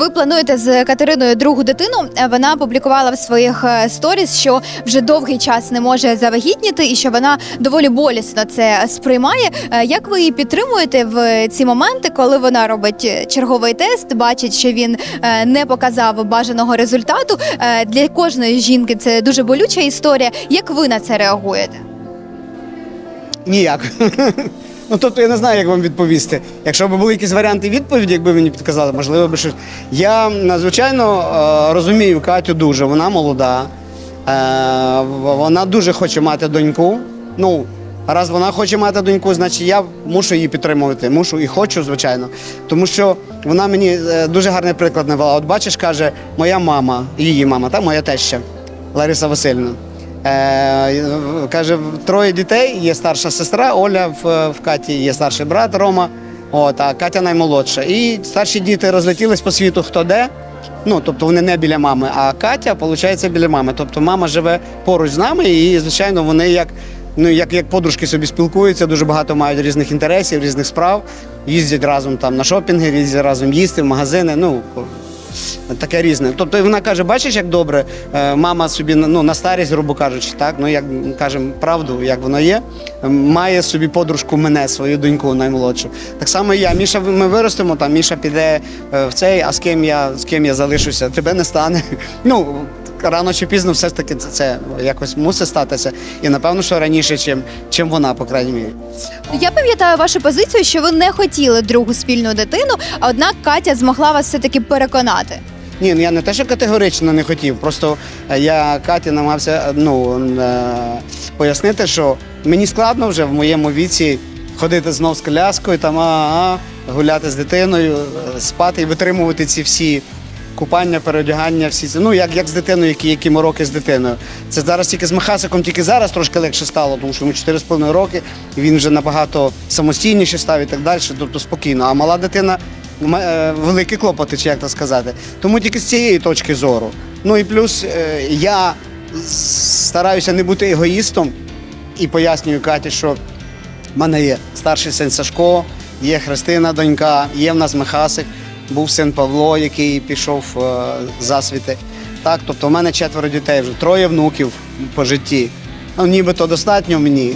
Ви плануєте з Катериною другу дитину. Е, Вона публікувала в своїх е, сторіс, що вже довгий час не може завагітніти і що вона доволі болісно це сприймає. Е, Як ви її підтримуєте в ці моменти, коли вона робить черговий тест, бачить, що він не показав бажаного результату? Для кожної жінки це дуже болюча історія. Як ви на це реагуєте? Ніяк. Ну, тобто я не знаю, як вам відповісти. Якщо б були якісь варіанти відповіді, якби мені підказали, можливо би щось. Я надзвичайно е, розумію Катю дуже, вона молода. Е, вона дуже хоче мати доньку. Ну, раз вона хоче мати доньку, значить я мушу її підтримувати. Мушу і хочу, звичайно. Тому що вона мені е, дуже гарний приклад навела. От бачиш, каже, моя мама, її мама, та моя теща Лариса Васильівна. Е, каже, троє дітей, є старша сестра Оля в, в Каті, є старший брат Рома, от, а Катя наймолодша. І старші діти розлетілись по світу хто де. Ну, тобто вони не біля мами, а Катя, виходить, біля мами. Тобто мама живе поруч з нами, і, звичайно, вони як, ну, як, як подружки собі спілкуються, дуже багато мають різних інтересів, різних справ. Їздять разом там на шопінги, їздять разом їсти в магазини. Ну, таке різне. Тобто вона каже: бачиш, як добре, е, мама собі ну, на старість, грубо кажучи, так, ну як кажемо правду, як воно є, має собі подружку мене, свою доньку наймолодшу. Так само і я. Міша, ми виростемо, там Міша піде е, в цей, а з ким я з ким я залишуся, тебе не стане. Ну, рано чи пізно все ж таки це, це якось мусить статися. І напевно, що раніше, чим, чим вона, по крайній мірі. Я пам'ятаю вашу позицію, що ви не хотіли другу спільну дитину, а однак Катя змогла вас все таки переконати. Ні, ну я не те, що категорично не хотів. Просто е, я Каті намагався е, ну, е, пояснити, що мені складно вже в моєму віці ходити знов з коляскою, там, а, а, гуляти з дитиною, спати і витримувати ці всі купання, переодягання, всі ці. Ну, як, як з дитиною, які, які ми роки з дитиною. Це зараз тільки з Михасиком, тільки зараз трошки легше стало, тому що йому 4,5 роки, і він вже набагато самостійніше став і так далі, тобто спокійно. А мала дитина е, великі клопоти, чи як то сказати. Тому тільки з цієї точки зору. Ну і плюс е, я стараюся не бути егоїстом і пояснюю Каті, що в мене є старший син Сашко, є Христина, донька, є в нас Михасик, був син Павло, який пішов е, засвіти. Так, тобто в мене четверо дітей вже, троє внуків по житті. Ну, нібито достатньо мені.